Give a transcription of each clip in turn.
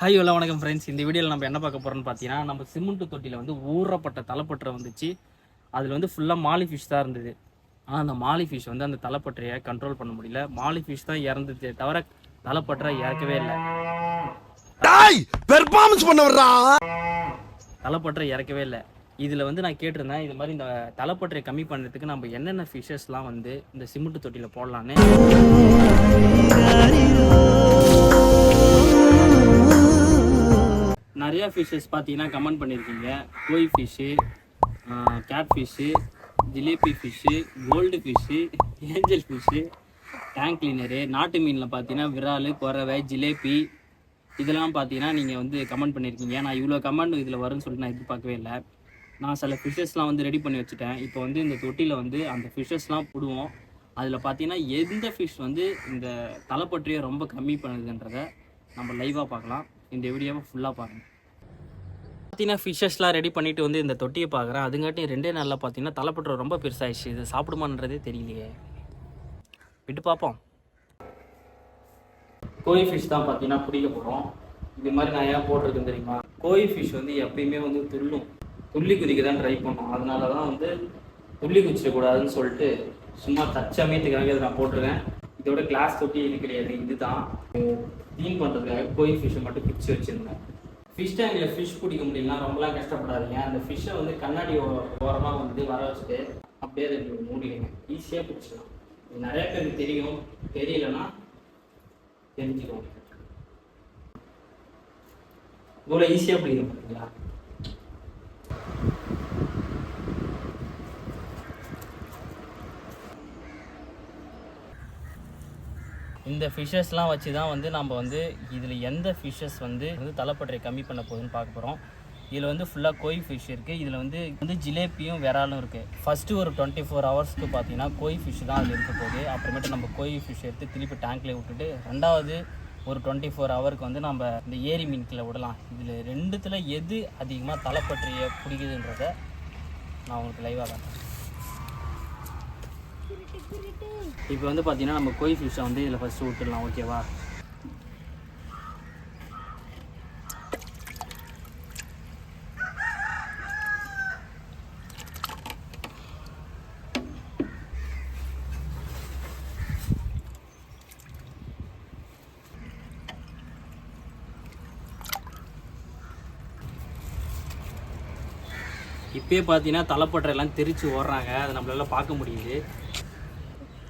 Hi hello வணக்கம் friends இந்த வீடியோவில் நம்ம என்ன பார்க்க போகிறோம்னு பார்த்தீங்கன்னா நம்ம சிமெண்ட் தொட்டியில் வந்து ஊறப்பட்ட தலைப்பற்றை வந்துச்சு. அதில் வந்து ஃபுல்லாக மாலி ஃபிஷ் தான் இருந்தது. ஆனால் அந்த மாலி ஃபிஷ் வந்து அந்த தலைப்பற்றையை கண்ட்ரோல் பண்ண முடியல. மாலி ஃபிஷ் தான் இறந்துச்சே தவிர தலைப்பற்றை இறக்கவே இல்லை. பெர்ஃபார்மன்ஸ் பண்ண வர்றா? தலைப்பற்றை இறக்கவே இல்லை. இதில் வந்து நான் கேட்டிருந்தேன் இது மாதிரி இந்த தலைப்பற்றையை கம்மி பண்ணுறதுக்கு நம்ம என்னென்ன ஃபிஷ்ஷஸ்லாம் வந்து இந்த சிமெண்ட் தொட்டியில் போடலான்னு. நிறைய ஃபிஷ்ஷஸ் பார்த்தீங்கன்னா கமெண்ட் பண்ணியிருக்கீங்க. Koi fish cat fish jalebi fish gold fish angel fish tank cleaner நாட்டு மீனில் பார்த்தீங்கன்னா விரால் குறவை ஜிலேபி இதெல்லாம் பார்த்தீங்கன்னா நீங்கள் வந்து கமெண்ட் பண்ணியிருக்கீங்க. நான் இவ்வளோ கமெண்ட் இதில் வரும்னு சொல்லிட்டு நான் எதிர்பார்க்கவே இல்லை. நான் சில ஃபிஷ்ஷஸ்லாம் வந்து ரெடி பண்ணி வச்சுட்டேன். இப்போ வந்து இந்த தொட்டியில் வந்து அந்த ஃபிஷ்ஷஸ்லாம் போடுவோம். அதில் பார்த்தீங்கன்னா எந்த ஃபிஷ் வந்து இந்த தலைப்பற்றியை ரொம்ப கம்மி பண்ணுதுன்றதை நம்ம லைவாக பார்க்கலாம். இந்த வீடியோவை ஃபுல்லாக பாருங்கள் பார்த்தீங்கன்னா ஃபிஷ்ஷஸ்லாம் ரெடி பண்ணிட்டு வந்து இந்த தொட்டியை பார்க்குறேன். அதுங்காட்டி ரெண்டே நாளில் பார்த்தீங்கன்னா தலைப்பற்றை ரொம்ப பெருசாகிடுச்சு இது சாப்பிடுமான்றதே தெரியலையே. விட்டு பார்ப்போம். கோழி ஃபிஷ் தான் பார்த்தீங்கன்னா பிடிக்க போகிறோம் இது மாதிரி நான் ஏன் போட்டிருக்கேன் தெரியுமா? கோழி ஃபிஷ் வந்து எப்பயுமே வந்து துள்ளும். துள்ளி குதிக்க தான் ட்ரை பண்ணோம். அதனால தான் வந்து துள்ளி குதிச்சிடக்கூடாதுன்னு சொல்லிட்டு சும்மா தச்சமயத்துக்காக இதை நான் போட்டிருக்கேன். இதோட கிளாஸ் தொட்டி எனக்கு கிடையாது இதுதான். க்ளீன் பண்ணுறதுக்காக கோயில் ஃபிஷ்ஷை மட்டும் பிடிச்சி வச்சுருந்தேன். ஃபிஷ் டேங்கில் ஃபிஷ் பிடிக்க முடியலனா ரொம்பலாம் கஷ்டப்படாதீங்க. அந்த ஃபிஷ்ஷை வந்து கண்ணாடி ஓரமாக வந்து வர வச்சுட்டு அப்படியே அதை மூடிடுங்க. ஈஸியாக பிடிச்சிடலாம் நிறைய பேருக்கு தெரியும். தெரியலனா தெரிஞ்சுக்கோங்க. இவ்வளோ ஈஸியாக பிடிக்க பார்த்தீங்களா இந்த ஃபிஷ்ஷஸ்லாம் வச்சு தான் வந்து நம்ம வந்து இதில் எந்த ஃபிஷ்ஷஸ் வந்து வந்து தலைப்பற்றை கம்மி பண்ண போகுதுன்னு பார்க்க போகிறோம் இதில் வந்து ஃபுல்லாக கோய் ஃபிஷ் இருக்குது இதில் வந்து வந்து ஜிலேபியும் விராலும் இருக்குது ஃபஸ்ட்டு ஒரு டுவெண்ட்டி ஃபோர் ஹவர்ஸ்க்கு பார்த்தீங்கன்னா கோய் ஃபிஷ் தான் அதில் இருக்க போகுது. அப்புறமேட்டு நம்ம கோய் ஃபிஷ் எடுத்து திருப்பி டேங்க்லேயே விட்டுட்டு ரெண்டாவது ஒரு டுவெண்ட்டி ஃபோர் ஹவருக்கு வந்து நம்ம இந்த ஏரி மீன்களை விடலாம். இதில் ரெண்டுத்தில் எது அதிகமாக தலைப்பற்றிய பிடிக்குதுன்றத நான் உங்களுக்கு லைவாக தான் இப்போ வந்து பார்த்தீங்கன்னா நம்ம கோய் ஃபிஷ்ஷை வந்து இதில் ஃபஸ்ட்டு ஊற்றிடலாம் ஓகேவா இப்பயே பார்த்தீங்கன்னா தலைப்பட்டை எல்லாம் தெரிச்சு ஓடுறாங்க. அதை நம்மளால பார்க்க முடியுது.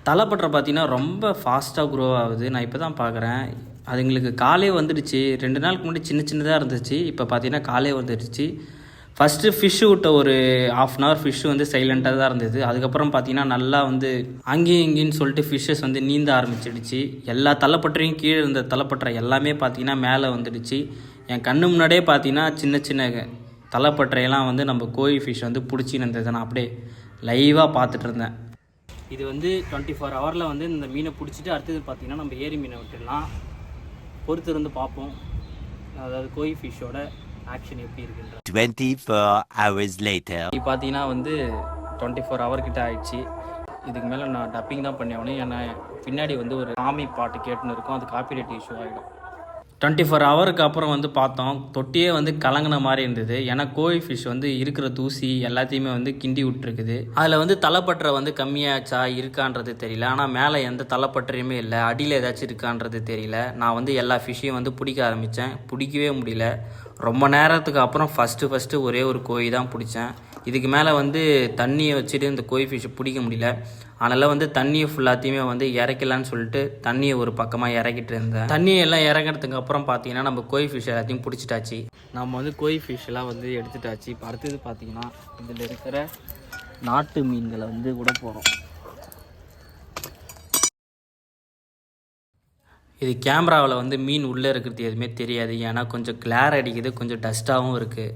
தலைப்பட்டரை பார்த்தீங்கன்னா ரொம்ப ஃபாஸ்ட்டாக க்ரோ ஆகுது. நான் இப்போ தான் பார்க்குறேன் அதுங்களுக்கு காலே வந்துடுச்சு. ரெண்டு நாளுக்கு முன்னாடி சின்ன சின்னதாக இருந்துச்சு. இப்போ பார்த்தீங்கன்னா காலே வந்துடுச்சு. ஃபஸ்ட்டு ஃபிஷ்ஷு விட்ட ஒரு ஆஃப் அன் ஹவர் ஃபிஷ்ஷு வந்து சைலண்ட்டாக தான் இருந்தது. அதுக்கப்புறம் பார்த்தீங்கன்னா நல்லா வந்து அங்கேயும் இங்கேயும் சொல்லிட்டு ஃபிஷ்ஷஸ் வந்து நீந்த ஆரம்பிச்சிடுச்சு. எல்லா தலைப்பட்டறையும் கீழே இருந்த தலைப்பட்டறை எல்லாமே பார்த்தீங்கன்னா மேலே வந்துடுச்சு. என் கண்ணு முன்னாடியே பார்த்தீங்கன்னா சின்ன சின்ன தலைப்பட்டறையெல்லாம் வந்து நம்ம கோழி ஃபிஷ் வந்து பிடிச்சின்னு இருந்தது நான் அப்படியே லைவாக பார்த்துட்டு இருந்தேன். இது வந்து டுவெண்ட்டி ஃபோர் ஹவரில் வந்து இந்த மீனை பிடிச்சிட்டு அடுத்தது பார்த்தீங்கன்னா நம்ம ஏரி மீனை விட்டுடலாம். பொறுத்து இருந்து பார்ப்போம். அதாவது கோழி ஃபிஷ்ஷோட ஆக்ஷன் எப்படி இருக்குன்ற 24 hours later. இப்போ பார்த்தீங்கன்னா வந்து டுவெண்ட்டி ஃபோர் ஹவர் கிட்ட ஆயிடுச்சு. இதுக்கு மேலே நான் டப்பிங் தான் பண்ணி ஆகணும். ஏன்னா பின்னாடி வந்து ஒரு சாமி பாட்டு கேட்டுன்னு இருக்கும். அது காப்பிரைட் இஷ்யூ ஆகிடும் டுவெண்ட்டி ஃபோர் ஹவருக்கு அப்புறம் வந்து பார்த்தோம். தொட்டியே வந்து கலங்கின மாதிரி இருந்தது. ஏன்னா கோழி ஃபிஷ் வந்து இருக்கிற தூசி எல்லாத்தையுமே வந்து கிண்டி விட்டுருக்குது. அதில் வந்து தலைப்பற்றை வந்து கம்மியாச்சா இருக்கான்றது தெரியல. ஆனால் மேலே எந்த தலைப்பற்றையுமே இல்லை. அடியில் ஏதாச்சும் இருக்கான்றது தெரியல. நான் வந்து எல்லா ஃபிஷ்ஷையும் வந்து பிடிக்க ஆரம்பித்தேன் பிடிக்கவே முடியல. ரொம்ப நேரத்துக்கு அப்புறம் ஃபஸ்ட்டு ஃபஸ்ட்டு ஒரே ஒரு கோய் தான் பிடிச்சேன். இதுக்கு மேலே வந்து தண்ணியை வச்சுட்டு இந்த கோய் ஃபிஷ்ஷை பிடிக்க முடியல. அதனால் வந்து தண்ணியை ஃபுல்லாத்தையுமே வந்து இறக்கலான்னு சொல்லிட்டு தண்ணியை ஒரு பக்கமாக இறக்கிட்டு இருந்தேன். தண்ணியை எல்லாம் இறங்குறதுக்கு அப்புறம் பார்த்தீங்கன்னா நம்ம கோய் ஃபிஷ் எல்லாத்தையும் பிடிச்சிட்டாச்சு. நம்ம வந்து கோய் ஃபிஷ்ஷெல்லாம் வந்து எடுத்துட்டாச்சு. இப்போ அடுத்தது பார்த்தீங்கன்னா இதில் இருக்கிற நாட்டு மீன்களை வந்து விட போகிறோம் இது கேமராவில் வந்து மீன் உள்ளே இருக்கிறது எதுவுமே தெரியாது. ஏன்னா கொஞ்சம் கிளார் அடிக்குது கொஞ்சம் டஸ்ட்டாகவும் இருக்குது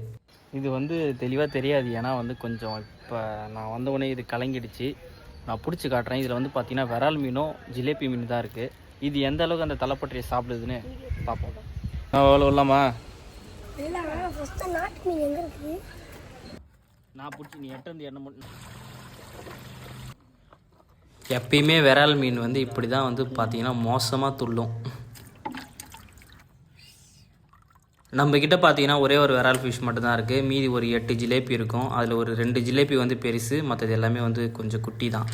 இது வந்து தெளிவாக தெரியாது. ஏன்னா வந்து கொஞ்சம் இப்போ நான் வந்த உடனே இது கலங்கிடுச்சு. நான் பிடிச்சி காட்டுறேன். இதில் வந்து பார்த்தீங்கன்னா விரால் மீனும் ஜிலேபி மீன் தான் இருக்குது இது எந்த அளவுக்கு அந்த தலைப்பற்றியை சாப்பிடுதுன்னு பார்ப்போம் நான் எவ்வளோ இல்லாமா நான் பிடிச்சி நீ எட்ட வந்து என்ன பண்ண எப்பயுமே விரால் மீன் வந்து இப்படி தான் வந்து பார்த்தீங்கன்னா மோசமாக துள்ளும். நம்மக்கிட்ட பார்த்தீங்கன்னா ஒரே ஒரு விரால் ஃபிஷ் மட்டும்தான் இருக்குது மீதி ஒரு எட்டு ஜிலேபி இருக்கும். அதில் ஒரு ரெண்டு ஜிலேபி வந்து பெருசு. மற்றது எல்லாமே வந்து கொஞ்சம் குட்டி தான்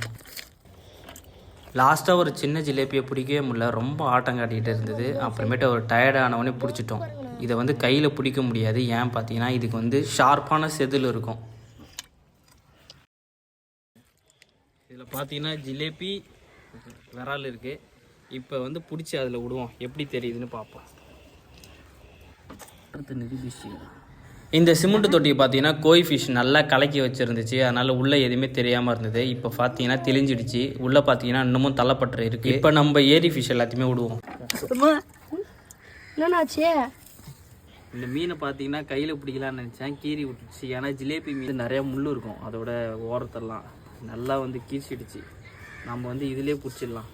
லாஸ்ட்டாக ஒரு சின்ன ஜிலேபியை பிடிக்கவே முடியல. ரொம்ப ஆட்டம் காட்டிகிட்டு இருந்தது. அப்புறமேட்டு ஒரு டயர்டானவொடனே பிடிச்சிட்டோம். இதை வந்து கையில் பிடிக்க முடியாது. ஏன் பார்த்தீங்கன்னா இதுக்கு வந்து ஷார்ப்பான செதில் இருக்கும். இதில் பார்த்தீங்கன்னா ஜிலேபி விரால் இருக்குது இப்போ வந்து பிடிச்சி அதில் விடுவோம். எப்படி தெரியுதுன்னு பார்ப்போம். அடுத்து நிரூபிச்சு இந்த சிமெண்ட் தொட்டி பார்த்தீங்கன்னா கோய் ஃபிஷ் நல்லா கலக்கி வச்சுருந்துச்சு. அதனால் உள்ளே எதுவுமே தெரியாமல் இருந்தது. இப்போ பார்த்தீங்கன்னா தெளிஞ்சிடுச்சு. உள்ளே பார்த்தீங்கன்னா இன்னமும் தள்ளப்பட்டு இருக்குது இப்போ நம்ம ஏரி ஃபிஷ் எல்லாத்தையுமே விடுவோம். என்னாச்சு இந்த மீனை பார்த்தீங்கன்னா கையில் பிடிக்கலான்னு நினச்சேன். கீறி விட்டுச்சு. ஏன்னா ஜிலேபி மீன் நிறையா முள் இருக்கும். அதோட ஓரத்தெல்லாம். நல்லா வந்து கீச்சிடுச்சு. நம்ம வந்து இதிலே பிடிச்சிடலாம்.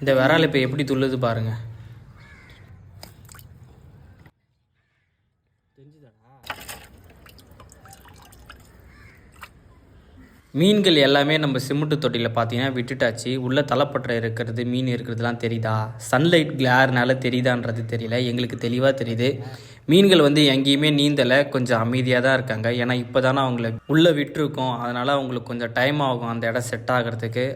இந்த விரால் இப்போ எப்படி துள்ளுது பாருங்க. மீன்கள் எல்லாமே நம்ம சிமெண்ட் தொட்டியில் பார்த்தீங்கன்னா விட்டுட்டாச்சு. உள்ளே தலைப்பற்ற இருக்கிறது மீன் இருக்கிறதுலாம் தெரியுதா? சன்லைட் கிளார்னால தெரியுதான்றது தெரியல. எங்களுக்கு தெளிவாக தெரியுது. மீன்கள் வந்து எங்கேயுமே நீந்தலை. கொஞ்சம் அமைதியாக தான் இருக்காங்க. ஏன்னா இப்போ தானே அவங்கள உள்ளே விட்டுருக்கோம். அதனால் அவங்களுக்கு கொஞ்சம் டைம் ஆகும் அந்த இடம் செட் ஆகிறதுக்கு.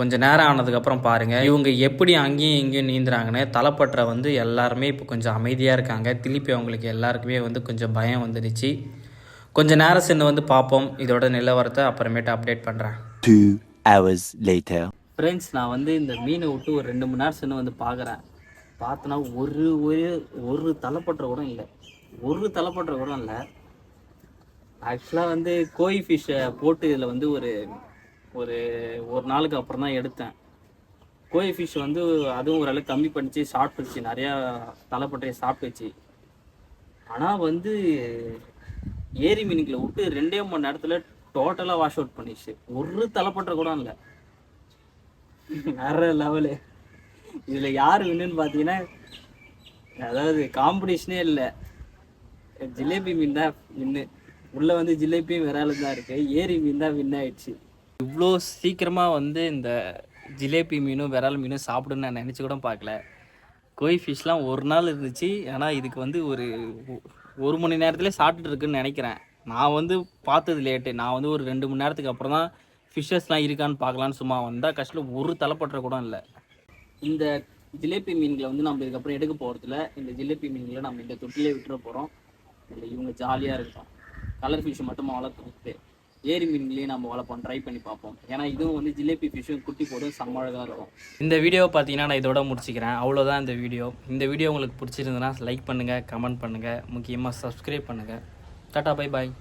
கொஞ்சம் நேரம் ஆனதுக்கப்புறம் பாருங்கள் இவங்க எப்படி அங்கேயும் இங்கேயும் நீந்துறாங்கன்னு தலைப்பற்ற வந்து எல்லாருமே இப்போ கொஞ்சம் அமைதியாக இருக்காங்க. திருப்பி அவங்களுக்கு எல்லாருக்குமே வந்து கொஞ்சம் பயம் வந்துடுச்சு கொஞ்சம் நேரம் சென்று வந்து பார்ப்போம். இதோட நிலவரத்தை அப்புறமேட்டு அப்டேட் பண்ணுறேன் Two hours later. ஃப்ரெண்ட்ஸ் நான் வந்து இந்த மீனை விட்டு ஒரு ரெண்டு மணி நேரம் சென்று வந்து பார்க்குறேன். பார்த்தனா ஒரு ஒரு ஒரு தலைப்பற்ற கூட இல்லை. ஒரு தலைப்பற்ற கூட இல்லை. ஆக்சுவலாக வந்து கோய் ஃபிஷ்ஷை போட்டு இதில் வந்து ஒரு ஒரு ஒரு நாளுக்கு அப்புறம் தான் எடுத்தேன். கோய் ஃபிஷ் வந்து அதுவும் ஓரளவுக்கு கம்மி பண்ணிச்சு சாப்பிட்டுச்சு. நிறையா தலைப்பட்டையை சாப்பிட்டுச்சு. ஆனால் வந்து ஏரி மீனுக்குள்ள விட்டு ரெண்டே மணி நேரத்தில் டோட்டலாக வாஷ் அவுட் பண்ணிடுச்சு. ஒரு தலைப்பட்ட கூட இல்லை. வேற லெவலு இதில் யார் வின்னுன்னு பார்த்தீங்கன்னா அதாவது காம்படிஷனே இல்லை. ஜிலேபி மீன் தான் வின்னு உள்ளே வந்து ஜிலேபியும் விரால தான் இருக்குது ஏரி மீன் தான் வின் ஆயிடுச்சு. இவ்வளோ சீக்கிரமாக வந்து இந்த ஜிலேபி மீனும் விரால் மீனும் சாப்பிடுன்னு நான் நினச்சி கூட பார்க்கல. கோய் ஃபிஷ்லாம் ஒரு நாள் இருந்துச்சு. ஆனால் இதுக்கு வந்து ஒரு ஒரு மணி நேரத்துலேயே சாப்பிட்டுட்டு இருக்குன்னு நினைக்கிறேன். நான் வந்து பார்த்தது லேட்டு நான் வந்து ஒரு ரெண்டு மணி நேரத்துக்கு அப்புறம் தான் ஃபிஷ்ஷஸ்லாம் இருக்கான்னு பார்க்கலான்னு சும்மா வந்தால் கஷ்டம். ஒரு தலைப்பற்ற கூட இல்லை. இந்த ஜிலேபி மீன்களை வந்து நம்ம இதுக்கப்புறம் எடுக்க போகிறதுல இந்த ஜிலேபி மீன்களை நம்ம இந்த தொட்டிலே விட்டுற போகிறோம் இல்லை இவங்க ஜாலியாக இருக்கும் கலர் ஃபிஷ் மட்டும் வளர்த்துக்கிட்டு ஏரி மீன்களையும் நம்ம வளர்ப்போம் ட்ரை பண்ணி பார்ப்போம். ஏன்னா இதுவும் வந்து ஜிலேபி ஃபிஷ்ஷும் குட்டி போடும் செம்ம அழகாக இருக்கும். இந்த வீடியோவை பார்த்தீங்கன்னா நான் இதோட முடிச்சுக்கிறேன். அவ்வளோதான் இந்த வீடியோ. இந்த வீடியோ உங்களுக்கு பிடிச்சிருந்ததுன்னா லைக் பண்ணுங்கள் கமெண்ட் பண்ணுங்கள் முக்கியமாக சப்ஸ்கிரைப் பண்ணுங்கள் டாட்டா பை பாய்